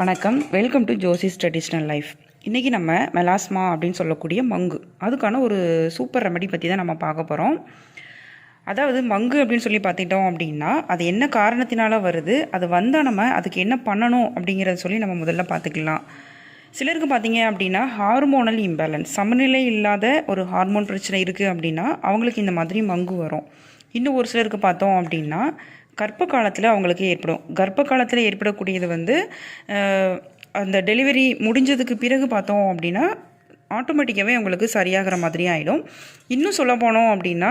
வணக்கம். Welcome to Josie's traditional life இன்றைக்கி நம்ம மெலாஸ்மா அப்படின்னு சொல்லக்கூடிய மங்கு. அதுக்கான ஒரு சூப்பர் ரெமடி பற்றி தான் நம்ம பார்க்க போகிறோம் அதாவது மங்கு அப்படின்னு சொல்லி பார்த்துட்டோம் அப்படின்னா அது என்ன காரணத்தினால வருது அது வந்தால் நம்ம அதுக்கு என்ன பண்ணணும் அப்படிங்கிறத சொல்லி நம்ம முதல்ல பார்த்துக்கலாம். சிலருக்கு பார்த்தீங்க அப்படின்னா ஹார்மோனல் இம்பேலன்ஸ் சமநிலை இல்லாத ஒரு ஹார்மோன் பிரச்சனை இருக்குது அப்படின்னா அவங்களுக்கு இந்த மாதிரி மங்கு வரும். இன்னும் ஒரு சிலருக்கு பார்த்தோம் அப்படின்னா கர்ப்ப காலத்தில் அவங்களுக்கு ஏற்படும். கர்ப்ப காலத்தில் ஏற்படக்கூடியது வந்து அந்த டெலிவரி முடிஞ்சதுக்கு பிறகு பார்த்தோம் அப்படின்னா ஆட்டோமேட்டிக்காகவே அவங்களுக்கு சரியாகிற மாதிரி ஆகிடும் இன்னும் சொல்ல போனோம் அப்படின்னா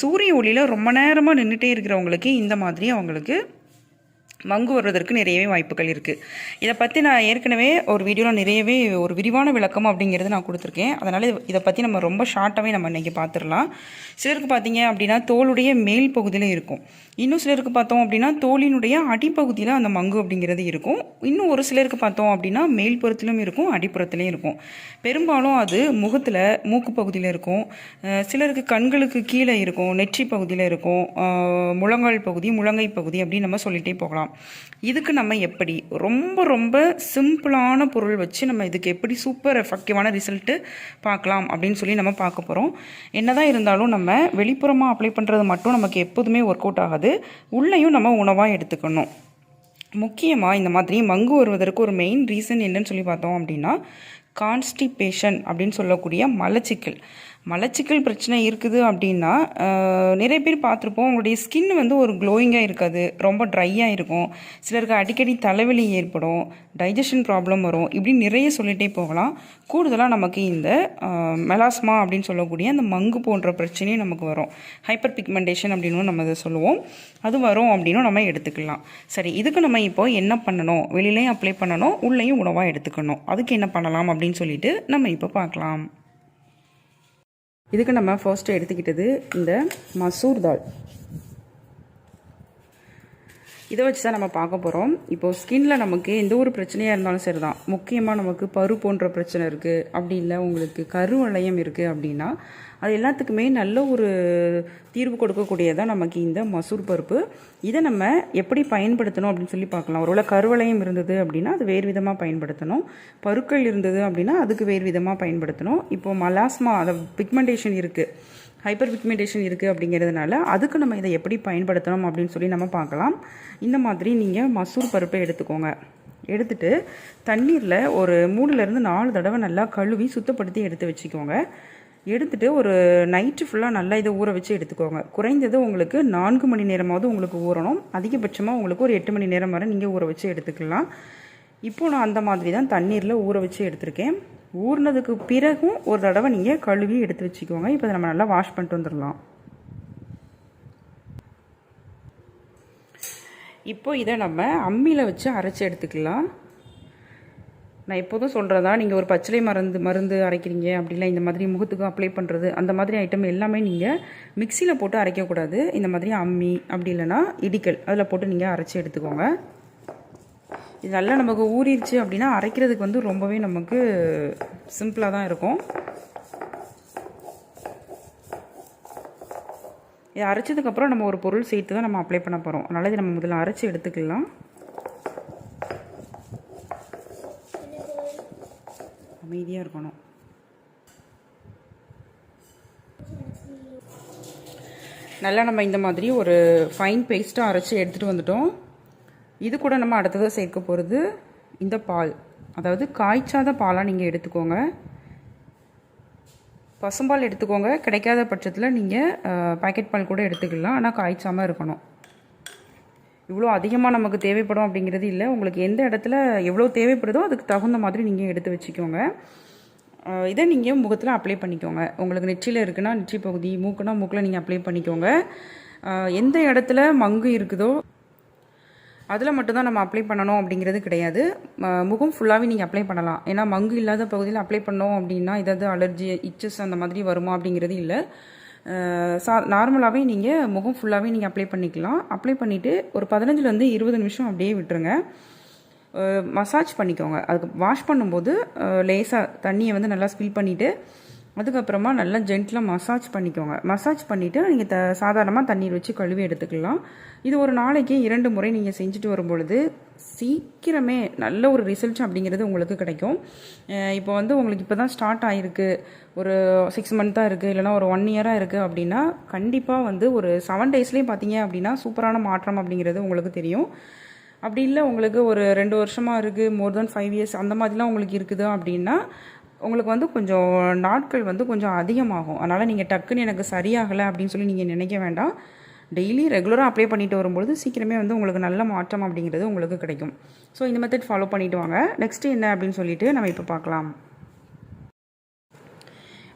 சூரிய ஒளியில் ரொம்ப நேரமாக நின்றுட்டே இருக்கிறவங்களுக்கு இந்த மாதிரி அவங்களுக்கு மங்கு வருவதற்கு நிறையவே வாய்ப்புகள் இருக்குது இதை பற்றி நான் ஏற்கனவே ஒரு வீடியோவில் நிறையவே ஒரு விரிவான விளக்கம் அப்படிங்கிறது நான் கொடுத்துருக்கேன். அதனால் இதை பற்றி நம்ம ரொம்ப ஷார்ட்டாகவே நம்ம இன்றைக்கி பார்த்துடலாம் சிலருக்கு பார்த்தீங்க அப்படின்னா தோலுடைய மேல் பகுதியில் இருக்கும். இன்னும் சிலருக்கு பார்த்தோம் அப்படின்னா தோலினுடைய அடிப்பகுதியில் அந்த மங்கு அப்படிங்கிறது இருக்கும். இன்னும் ஒரு சிலருக்கு பார்த்தோம் அப்படின்னா மேல் புறத்திலும் இருக்கும் அடிப்புறத்துலேயும் இருக்கும். பெரும்பாலும் அது முகத்தில் மூக்கு பகுதியில் இருக்கும். சிலருக்கு கண்களுக்கு கீழே இருக்கும் நெற்றி பகுதியில் இருக்கும். முழங்கால் பகுதி முழங்கை பகுதி அப்படின்னு நம்ம சொல்லிகிட்டே போகலாம். இதுக்கு நம்ம எப்படி? ரொம்ப ரொம்ப சிம்பிளான பொருள் வச்சு நம்ம இதுக்கு எப்படி சூப்பர் எஃபெக்டிவான ரிசல்ட்டு பார்க்கலாம் அப்படின்னு சொல்லி நம்ம பார்க்க போகிறோம் என்னதான் இருந்தாலும் நம்ம வெளிப்புறமாக அப்ளை பண்ணுறது மட்டும் நமக்கு எப்போதுமே ஒர்க் அவுட் ஆகாது. உள்ளேயும் நம்ம உணவாக எடுத்துக்கணும். முக்கியமாக இந்த மாதிரி மங்கு வருவதற்கு ஒரு மெயின் ரீசன் என்னன்னு சொல்லி பார்த்தோம் அப்படின்னா கான்ஸ்டிபேஷன் அப்படின்னு சொல்லக்கூடிய மலச்சிக்கல். மலச்சிக்கல் பிரச்சனை இருக்குது அப்படின்னா நிறைய பேர் பார்த்துருப்போம் உங்களுடைய ஸ்கின் வந்து ஒரு க்ளோயிங்காக இருக்காது ரொம்ப ட்ரையாக இருக்கும். சிலருக்கு அடிக்கடி தலைவலி ஏற்படும் டைஜஷன் ப்ராப்ளம் வரும் இப்படி நிறைய சொல்லிகிட்டே போகலாம். கூடுதலாக நமக்கு இந்த மெலாஸ்மா அப்படின்னு சொல்லக்கூடிய அந்த மங்கு போன்ற பிரச்சனையும் நமக்கு வரும். ஹைப்பர் பிக்மெண்டேஷன் அப்படின்னு நம்ம அதை சொல்லுவோம். அது வரும் அப்படின்னும் நம்ம எடுத்துக்கலாம். சரி இதுக்கு நம்ம இப்போ என்ன பண்ணணும்? வெளியிலையும் அப்ளை பண்ணணும் உள்ளேயும் உணவாக எடுத்துக்கணும். அதுக்கு என்ன பண்ணலாம் அப்படின்னு சொல்லிட்டு நம்ம இப்போ பார்க்கலாம். இதுக்கு நம்ம ஃபர்ஸ்ட் எடுத்துக்கிட்டது இந்த மசூர் தால் இதை வச்சு தான் நம்ம பார்க்க போகிறோம் இப்போ ஸ்கின்ல நமக்கு எந்த ஒரு பிரச்சனையாக இருந்தாலும் சரி தான் முக்கியமாக நமக்கு பரு போன்ற பிரச்சனை இருக்குது அப்படி இல்லை உங்களுக்கு கருவளையம் இருக்குது அப்படின்னா அது எல்லாத்துக்குமே நல்ல ஒரு தீர்வு கொடுக்கக்கூடியதான் நமக்கு இந்த மசூர் பருப்பு. இதை நம்ம எப்படி பயன்படுத்தணும் அப்படின்னு சொல்லி பார்க்கலாம். ஒருவேளை கருவளையம் இருந்தது அப்படின்னா அது வேறு விதமாக பயன்படுத்தணும். பருக்கள் இருந்தது அப்படின்னா அதுக்கு வேறு விதமாக பயன்படுத்தணும். இப்போது மலாஸ்மா அதை பிக்மெண்டேஷன் இருக்குது ஹைப்பர் பிக்மெண்டேஷன் இருக்குது அப்படிங்கிறதுனால அதுக்கு நம்ம இதை எப்படி பயன்படுத்தணும் அப்படின்னு சொல்லி நம்ம பார்க்கலாம். இந்த மாதிரி நீங்கள் மசூர் பருப்பை எடுத்துக்கோங்க. எடுத்துட்டு தண்ணீரில் ஒரு மூணுலேருந்து நாலு தடவை நல்லா கழுவி சுத்தப்படுத்தி எடுத்து வச்சுக்கோங்க. எடுத்துட்டு ஒரு நைட்டு ஃபுல்லாக நல்லா இதை ஊற வச்சு எடுத்துக்கோங்க. குறைந்தது உங்களுக்கு நான்கு மணி நேரமாவது உங்களுக்கு ஊறணும். அதிகபட்சமாக உங்களுக்கு ஒரு எட்டு மணி நேரம் வரை நீங்கள் ஊற வச்சு எடுத்துக்கலாம். இப்போது நான் அந்த மாதிரி தான் தண்ணீரில் ஊற வச்சு எடுத்திருக்கேன். ஊறினதுக்கு பிறகும் ஒரு தடவை நீங்கள் கழுவி எடுத்து வச்சுக்கோங்க. இப்போ நம்ம நல்லா வாஷ் பண்ணிட்டு வந்துடலாம். இப்போ இதை நம்ம அம்மியில் வச்சு அரைச்சி எடுத்துக்கலாம். நான் எப்போதும் சொல்கிறதா நீங்கள் ஒரு பச்சிலை மருந்து மருந்து அரைக்கிறீங்க அப்படிலாம் இந்த மாதிரி முகத்துக்கு அப்ளை பண்ணுறது அந்த மாதிரி ஐட்டம் எல்லாமே நீங்கள் மிக்சியில் போட்டு அரைக்கக்கூடாது. இந்த மாதிரி அம்மி அப்படி இல்லைன்னா இடிக்கல் அதில் போட்டு நீங்கள் அரைச்சி எடுத்துக்கோங்க. இது நல்லா நமக்கு ஊறிடுச்சு அப்படின்னா அரைக்கிறதுக்கு வந்து ரொம்பவே நமக்கு சிம்பிளாக தான் இருக்கும். இதை அரைச்சதுக்கப்புறம் நம்ம ஒரு பொருள் சேர்த்து தான் நம்ம அப்ளை பண்ண போகிறோம் அதனால் இதை நம்ம முதல்ல அரைச்சி எடுத்துக்கலாம். அமைதியாக இருக்கணும். நல்லா நம்ம இந்த மாதிரி ஒரு ஃபைன் பேஸ்ட்டாக அரைச்சி எடுத்துகிட்டு வந்துட்டோம். இது கூட நம்ம அடுத்ததாக சேர்க்க போகிறது இந்த பால். அதாவது காய்ச்சாத பாலாக நீங்கள் எடுத்துக்கோங்க. பசும்பால் எடுத்துக்கோங்க. கிடைக்காத பட்சத்தில் நீங்கள் பாக்கெட் பால் கூட எடுத்துக்கலாம். ஆனால் காய்ச்சாமல் இருக்கணும். இவ்வளோ அதிகமாக நமக்கு தேவைப்படும் அப்படிங்கிறது இல்லை. உங்களுக்கு எந்த இடத்துல எவ்வளோ தேவைப்படுதோ அதுக்கு தகுந்த மாதிரி நீங்கள் எடுத்து வச்சுக்கோங்க. இதை நீங்கள் முகத்தில் அப்ளை பண்ணிக்கோங்க. உங்களுக்கு நெற்றியில் இருக்குன்னா நெற்றி பகுதி மூக்குனா மூக்கில் நீங்கள் அப்ளை பண்ணிக்கோங்க. எந்த இடத்துல மங்கு இருக்குதோ அதில் மட்டும்தான் நம்ம அப்ளை பண்ணணும் அப்படிங்கிறது கிடையாது. முகம் ஃபுல்லாகவே நீங்கள் அப்ளை பண்ணலாம். ஏன்னா மங்கு இல்லாத பகுதியில் அப்ளை பண்ணோம் அப்படின்னா ஏதாவது அலர்ஜி இச்சஸ் அந்த மாதிரி வருமா அப்படிங்கிறது இல்லை. சா நார்மலாகவே நீங்கள் முகம் ஃபுல்லாகவே நீங்கள் அப்ளை பண்ணிக்கலாம். அப்ளை பண்ணிவிட்டு ஒரு பதினஞ்சுலேருந்து இருபது நிமிஷம் அப்படியே விட்டுருங்க. மசாஜ் பண்ணிக்கோங்க. அதுக்கு வாஷ் பண்ணும்போது லேசாக தண்ணியை வந்து நல்லா ஸ்பில் பண்ணிவிட்டு அதுக்கப்புறமா நல்லா ஜென்டிலாக மசாஜ் பண்ணிக்கோங்க. மசாஜ் பண்ணிவிட்டு நீங்கள் த சாதாரணமாக தண்ணீர் வச்சு கழுவி எடுத்துக்கலாம். இது ஒரு நாளைக்கு இரண்டு முறை நீங்கள் செஞ்சுட்டு வரும்பொழுது சீக்கிரமே நல்ல ஒரு ரிசல்ட் அப்படிங்கிறது உங்களுக்கு கிடைக்கும். இப்போ வந்து உங்களுக்கு இப்போ தான் ஸ்டார்ட் ஆகிருக்கு ஒரு சிக்ஸ் மந்த்தாக இருக்குது இல்லைனா ஒரு ஒன் இயராக இருக்குது அப்படின்னா கண்டிப்பாக வந்து ஒரு செவன் டேஸ்லேயும் பார்த்தீங்க அப்படின்னா சூப்பரான மாற்றம் அப்படிங்கிறது உங்களுக்கு தெரியும். அப்படி இல்லை உங்களுக்கு ஒரு ரெண்டு வருஷமாக இருக்குது மோர் தென் ஃபைவ் இயர்ஸ் அந்த மாதிரிலாம் உங்களுக்கு இருக்குது அப்படின்னா உங்களுக்கு வந்து கொஞ்சம் நாட்கள் வந்து கொஞ்சம் அதிகமாகும். அதனால் நீங்கள் டக்குன்னு எனக்கு சரியாகலை அப்படின்னு சொல்லி நீங்கள் நினைக்க வேண்டாம். டெய்லி ரெகுலராக அப்ளை பண்ணிட்டு வரும்பொழுது சீக்கிரமே வந்து உங்களுக்கு நல்ல மாற்றம் அப்படிங்கிறது உங்களுக்கு கிடைக்கும். ஸோ இந்த மெத்தட் ஃபாலோ பண்ணிவிட்டு வாங்க. நெக்ஸ்ட்டு என்ன அப்படின்னு சொல்லிட்டு நம்ம இப்போ பார்க்கலாம்.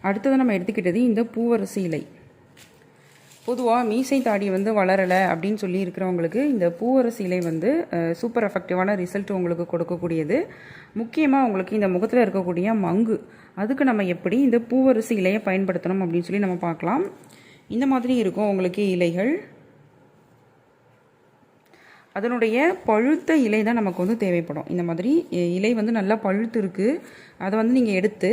அடுத்தது நம்ம எடுத்துக்கிட்டது இந்த பூவரசு இலை. பொதுவாக மீசை தாடி வந்து வளரலை அப்படின்னு சொல்லி இருக்கிறவங்களுக்கு இந்த பூவரசு இலை வந்து சூப்பர் எஃபெக்டிவான ரிசல்ட் உங்களுக்கு கொடுக்கக்கூடியது. முக்கியமாக உங்களுக்கு இந்த முகத்தில் இருக்கக்கூடிய மங்கு. அதுக்கு நம்ம எப்படி இந்த பூவரசு இலையை பயன்படுத்தணும் அப்படின்னு சொல்லி நம்ம பார்க்கலாம். இந்த மாதிரி இருக்கும் உங்களுக்கு இலைகள். அதனுடைய பழுத்த இலை தான் நமக்கு வந்து தேவைப்படும். இந்த மாதிரி இலை வந்து நல்லா பழுத்து இருக்குது அதை வந்து நீங்கள் எடுத்து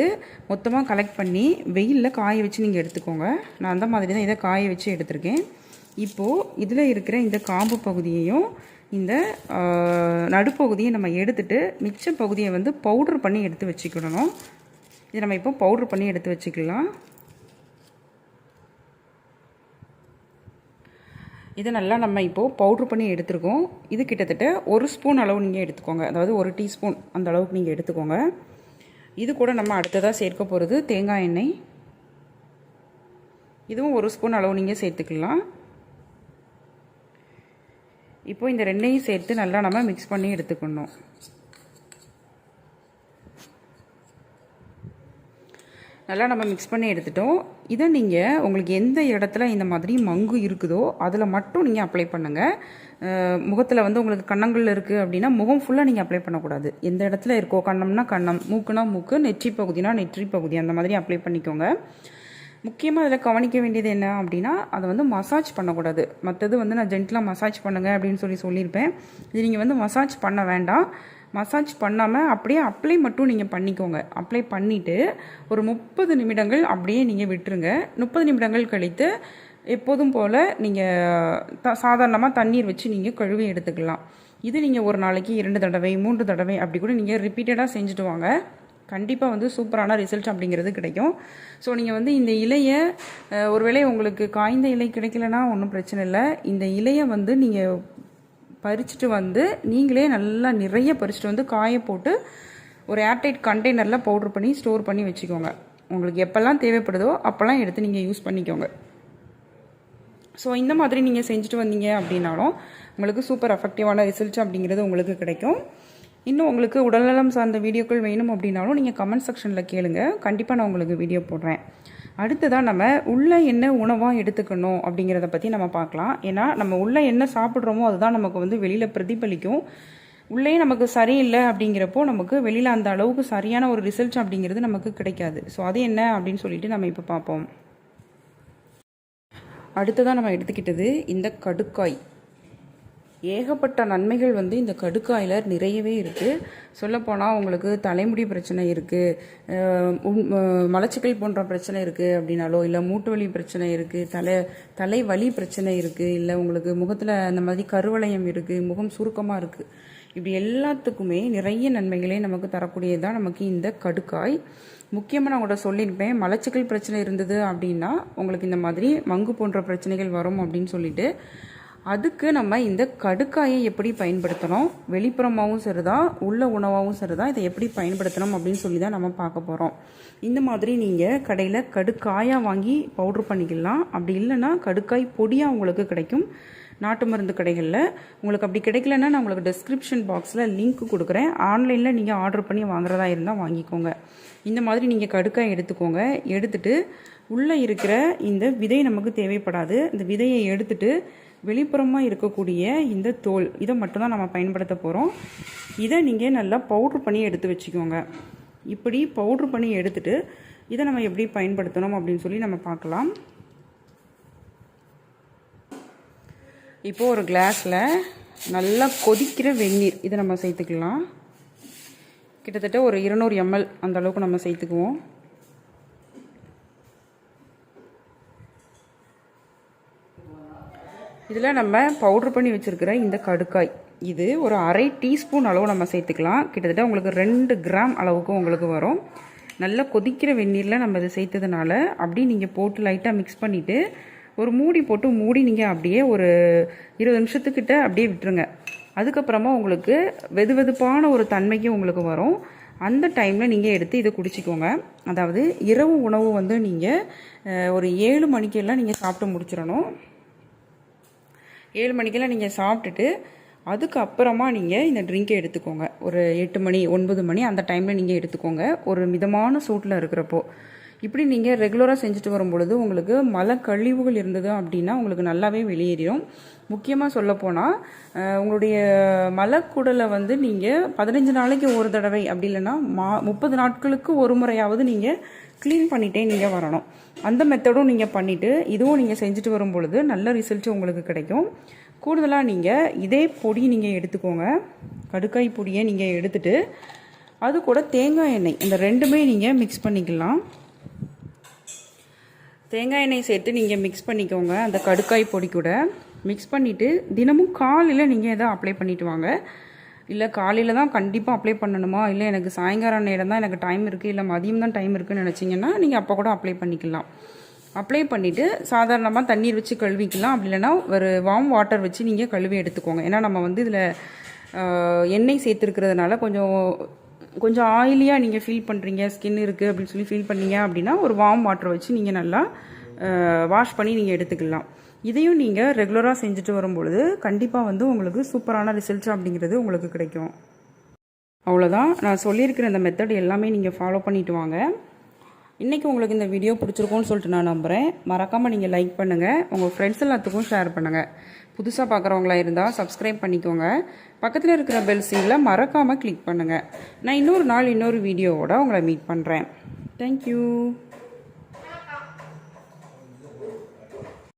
மொத்தமாக கலெக்ட் பண்ணி வெயிலில் காய வச்சு நீங்கள் எடுத்துக்கோங்க. நான் அந்த மாதிரி தான் இதை காய வச்சு எடுத்திருக்கேன். இப்போது இதில் இருக்கிற இந்த காம்பு பகுதியையும் இந்த நடுப்பகுதியை நம்ம எடுத்துட்டு மிச்ச பகுதியை வந்து பவுடர் பண்ணி எடுத்து வச்சுக்கிடணும். இதை நம்ம இப்போ பவுடர் பண்ணி எடுத்து வச்சுக்கலாம். இதை நல்லா நம்ம இப்போது பவுட்ரு பண்ணி எடுத்துருக்கோம். இது கிட்டத்தட்ட ஒரு ஸ்பூன் அளவு நீங்கள் எடுத்துக்கோங்க. அதாவது ஒரு டீஸ்பூன் அந்த அளவுக்கு நீங்கள் எடுத்துக்கோங்க. இது கூட நம்ம அடுத்ததாக சேர்க்க போகிறது தேங்காய் எண்ணெய். இதுவும் ஒரு ஸ்பூன் அளவு நீங்கள் சேர்த்துக்கலாம். இப்போ இந்த ரெண்டையும் சேர்த்து நல்லா நம்ம மிக்ஸ் பண்ணி எடுத்துக்கணும். நல்லா நம்ம மிக்ஸ் பண்ணி எடுத்துட்டோம். இதை நீங்கள் உங்களுக்கு எந்த இடத்துல இந்த மாதிரி மங்கு இருக்குதோ அதில் மட்டும் நீங்கள் அப்ளை பண்ணுங்கள் முகத்தில் வந்து உங்களுக்கு கண்ணங்கள் இருக்குது அப்படின்னா முகம் ஃபுல்லாக நீங்கள் அப்ளை பண்ணக்கூடாது. எந்த இடத்துல இருக்கோ கண்ணம்னா கண்ணம் மூக்குனா மூக்கு நெற்றி பகுதினா நெற்றி பகுதி அந்த மாதிரி அப்ளை பண்ணிக்கோங்க. முக்கியமாக அதில் கவனிக்க வேண்டியது என்ன அப்படின்னா அதை வந்து மசாஜ் பண்ணக்கூடாது. மற்றது வந்து நான் ஜென்டிலாக மசாஜ் பண்ணுங்கள் அப்படின்னு சொல்லி சொல்லியிருப்பேன். இது நீங்கள் வந்து மசாஜ் பண்ண வேண்டாம். மசாஜ் பண்ணாமல் அப்படியே அப்ளை மட்டும் நீங்கள் பண்ணிக்கோங்க. அப்ளை பண்ணிவிட்டு ஒரு முப்பது நிமிடங்கள் அப்படியே நீங்கள் விட்டுருங்க. முப்பது நிமிடங்கள் கழித்து எப்போதும் போல் நீங்கள் த சாதாரணமாக தண்ணீர் வச்சு நீங்கள் கழுவி எடுத்துக்கலாம். இது நீங்கள் ஒரு நாளைக்கு இரண்டு தடவை மூன்று தடவை அப்படி கூட நீங்கள் ரிப்பீட்டடாக செஞ்சுட்டு வாங்க. கண்டிப்பாக வந்து சூப்பரான ரிசல்ட் அப்படிங்கிறது கிடைக்கும். ஸோ நீங்கள் வந்து இந்த இலையை ஒருவேளை உங்களுக்கு காய்ந்த இலை கிடைக்கலனா ஒன்றும் பிரச்சனை இல்லை. இந்த இலையை வந்து நீங்கள் பறிச்சுட்டு வந்து நீங்களே நல்லா நிறைய பறிச்சுட்டு வந்து காய போட்டு ஒரு ஏர்டைட் கண்டெய்னரில் பவுட்ரு பண்ணி ஸ்டோர் பண்ணி வச்சுக்கோங்க. உங்களுக்கு எப்போல்லாம் தேவைப்படுதோ அப்போல்லாம் எடுத்து நீங்கள் யூஸ் பண்ணிக்கோங்க. ஸோ இந்த மாதிரி நீங்கள் செஞ்சுட்டு வந்தீங்க அப்படின்னாலும் உங்களுக்கு சூப்பர் எஃபெக்டிவான ரிசல்ட்ஸ் அப்படிங்கிறது உங்களுக்கு கிடைக்கும். இன்னும் உங்களுக்கு உடல்நலம் சார்ந்த வீடியோக்கள் வேணும் அப்படின்னாலும் நீங்கள் கமெண்ட் செக்ஷனில் கேளுங்க. கண்டிப்பாக நான் உங்களுக்கு வீடியோ போடுறேன். அடுத்ததாக நம்ம உள்ள என்ன உணவாக எடுத்துக்கணும் அப்படிங்கிறத பற்றி நம்ம பார்க்கலாம். ஏன்னா நம்ம உள்ள என்ன சாப்பிட்றோமோ அதுதான் நமக்கு வந்து வெளியில் பிரதிபலிக்கும். உள்ளே நமக்கு சரியில்லை அப்படிங்கிறப்போ நமக்கு வெளியில் அந்த அளவுக்கு சரியான ஒரு ரிசல்ட் அப்படிங்கிறது நமக்கு கிடைக்காது. ஸோ அது என்ன அப்படின்னு சொல்லிட்டு நம்ம இப்போ பார்ப்போம். அடுத்ததாக நம்ம எடுத்துக்கிட்டது இந்த கடுக்காய். ஏகப்பட்ட நன்மைகள் வந்து இந்த கடுக்காயில் நிறையவே இருக்குது சொல்லப்போனால் உங்களுக்கு தலைமுடி பிரச்சனை இருக்குது மலச்சிக்கல் போன்ற பிரச்சனை இருக்குது அப்படின்னாலோ இல்லை மூட்டு வலி பிரச்சனை இருக்குது தலை தலை வலி பிரச்சனை இருக்குது இல்லை உங்களுக்கு முகத்தில் அந்த மாதிரி கருவளையம் இருக்குது முகம் சுருக்கமாக இருக்குது இப்படி எல்லாத்துக்குமே நிறைய நன்மைகளே நமக்கு தரக்கூடியது தான் நமக்கு இந்த கடுக்காய். முக்கியமாக நான் உங்கள்கிட்ட சொல்லியிருப்பேன் மலச்சிக்கல் பிரச்சனை இருந்தது அப்படின்னா உங்களுக்கு இந்த மாதிரி மங்கு போன்ற பிரச்சனைகள் வரும் அப்படின்னு சொல்லிட்டு அதுக்கு நம்ம இந்த கடுக்காயை எப்படி பயன்படுத்தணும்? வெளிப்புறமாகவும் சரிதான் உள்ள உணவாகவும் சரிதான். இதை எப்படி பயன்படுத்தணும் அப்படின்னு சொல்லி தான் நம்ம பார்க்க போகிறோம் இந்த மாதிரி நீங்கள் கடையில் கடுக்காயாக வாங்கி பவுட்ரு பண்ணிக்கலாம். அப்படி இல்லைன்னா கடுக்காய் பொடியாக உங்களுக்கு கிடைக்கும். நாட்டு மருந்து கடைகளில். உங்களுக்கு அப்படி கிடைக்கலன்னா நான் உங்களுக்கு டிஸ்கிரிப்ஷன் பாக்ஸில் லிங்க் கொடுக்குறேன். ஆன்லைனில் நீங்கள் ஆர்டர் பண்ணி வாங்குறதா இருந்தால் வாங்கிக்கோங்க. இந்த மாதிரி நீங்கள் கடுக்காய் எடுத்துக்கோங்க. எடுத்துட்டு உள்ளே இருக்கிற இந்த விதை நமக்கு தேவைப்படாது. இந்த விதையை எடுத்துட்டு வெளிப்புறமாக இருக்கக்கூடிய இந்த தோல் இதை மட்டும்தான் நம்ம பயன்படுத்த போகிறோம் இதை நீங்கள் நல்லா பவுட்ரு பண்ணி எடுத்து வச்சுக்கோங்க. இப்படி பவுட்ரு பண்ணி எடுத்துகிட்டு இதை நம்ம எப்படி பயன்படுத்தணும் அப்படின்னு சொல்லி நம்ம பார்க்கலாம். இப்போது ஒரு கிளாஸில் நல்லா கொதிக்கிற வெந்நீர் இதை நம்ம சேர்த்துக்கலாம். கிட்டத்தட்ட ஒரு இருநூறு எம்எல் அந்த அளவுக்கு நம்ம சேர்த்துக்குவோம். இதில் நம்ம பவுட்ரு பண்ணி வச்சுருக்கிற இந்த கடுக்காய் இது ஒரு அரை டீஸ்பூன் அளவு நம்ம சேர்த்துக்கலாம். கிட்டத்தட்ட உங்களுக்கு ரெண்டு கிராம் அளவுக்கு உங்களுக்கு வரும். நல்லா கொதிக்கிற வெந்நீரில் நம்ம இதை சேர்த்ததுனால அப்படியே நீங்கள் போட்டு லைட்டாக மிக்ஸ் பண்ணிவிட்டு ஒரு மூடி போட்டு மூடி நீங்கள் அப்படியே ஒரு இருபது நிமிஷத்துக்கிட்ட அப்படியே விட்டுருங்க. அதுக்கப்புறமா உங்களுக்கு வெது வெதுப்பான ஒரு தன்மைக்கு உங்களுக்கு வரும். அந்த டைமில் நீங்கள் எடுத்து இதை குடிச்சிக்கோங்க. அதாவது இரவு உணவு வந்து நீங்கள் ஒரு ஏழு மணிக்கெல்லாம் நீங்கள் சாப்பிட்டு முடிச்சிடணும். ஏழு மணிக்கெல்லாம் நீங்கள் சாப்பிட்டுட்டு அதுக்கப்புறமா நீங்கள் இந்த ட்ரிங்கை எடுத்துக்கோங்க. ஒரு எட்டு மணி ஒன்பது மணி அந்த டைமில் நீங்கள் எடுத்துக்கோங்க. ஒரு மிதமான சூட்டில் இருக்கிறப்போ. இப்படி நீங்கள் ரெகுலராக செஞ்சுட்டு வரும்பொழுது உங்களுக்கு மல கழிவுகள் இருந்தது அப்படின்னா உங்களுக்கு நல்லாவே வெளியேறிடும் முக்கியமாக சொல்லப்போனால் உங்களுடைய மலக்குடலை வந்து நீங்கள் பதினஞ்சு நாளைக்கு ஒரு தடவை அப்படி இல்லைன்னா மா முப்பது நாட்களுக்கு ஒரு முறையாவது நீங்கள் க்ளீன் பண்ணிகிட்டே நீங்கள் வரணும். அந்த மெத்தடும் நீங்கள் பண்ணிவிட்டு இதுவும் நீங்கள் செஞ்சுட்டு வரும் பொழுது நல்ல ரிசல்ட்டு உங்களுக்கு கிடைக்கும். கூடுதலாக நீங்கள் இதே பொடி நீங்கள் எடுத்துக்கோங்க. கடுக்காய் பொடியை நீங்கள் எடுத்துட்டு அது கூட தேங்காய் எண்ணெய். இந்த ரெண்டுமே நீங்கள் மிக்ஸ் பண்ணிக்கலாம். தேங்காய் எண்ணெய் சேர்த்து நீங்கள் மிக்ஸ் பண்ணிக்கோங்க அந்த கடுக்காய் பொடி கூட. மிக்ஸ் பண்ணிவிட்டு தினமும் காலையில் நீங்கள் எதை அப்ளை பண்ணிவிட்டு வாங்க. இல்லை காலையில் தான் கண்டிப்பாக அப்ளை பண்ணணுமா? இல்லை எனக்கு சாயங்காலம் நேரம் தான் எனக்கு டைம் இருக்குது இல்லை மதியம் தான் டைம் இருக்குதுன்னு நினச்சிங்கன்னா நீங்கள் அப்போ கூட அப்ளை பண்ணிக்கலாம். அப்ளை பண்ணிவிட்டு சாதாரணமாக தண்ணீர் வச்சு கழுவிக்கலாம். அப்படி இல்லைன்னா ஒரு வார்ம் வாட்டர் வச்சு நீங்கள் கழுவி எடுத்துக்கோங்க. ஏன்னா நம்ம வந்து இதில் எண்ணெய் சேர்த்துருக்கிறதுனால கொஞ்சம் கொஞ்சம் ஆயிலியாக நீங்கள் ஃபீல் பண்ணுறீங்க ஸ்கின் இருக்குது அப்படின்னு சொல்லி ஃபீல் பண்ணீங்க அப்படின்னா ஒரு வார்ம் வாட்டர் வச்சு நீங்கள் நல்லா வாஷ் பண்ணி நீங்கள் எடுத்துக்கலாம். இதையும் நீங்கள் ரெகுலராக செஞ்சுட்டு வரும்பொழுது கண்டிப்பாக வந்து உங்களுக்கு சூப்பரான ரிசல்ட்ஸ் அப்படிங்கிறது உங்களுக்கு கிடைக்கும். அவ்வளோதான் நான் சொல்லியிருக்கிற இந்த மெத்தட் எல்லாமே நீங்கள் ஃபாலோ பண்ணிட்டு வாங்க. இன்றைக்கி உங்களுக்கு இந்த வீடியோ பிடிச்சிருக்கோன்னு சொல்லிட்டு நான் நம்புகிறேன் மறக்காமல் நீங்கள் லைக் பண்ணுங்கள் உங்கள் ஃப்ரெண்ட்ஸ் எல்லாத்துக்கும் ஷேர் பண்ணுங்கள் புதுசாக பார்க்குறவங்களா இருந்தால் சப்ஸ்கிரைப் பண்ணிக்கோங்க. பக்கத்தில் இருக்கிற பெல் சிங்கில் மறக்காமல் கிளிக் பண்ணுங்கள் நான் இன்னொரு நாள் இன்னொரு வீடியோவோட உங்களை மீட் பண்ணுறேன் தேங்க்யூ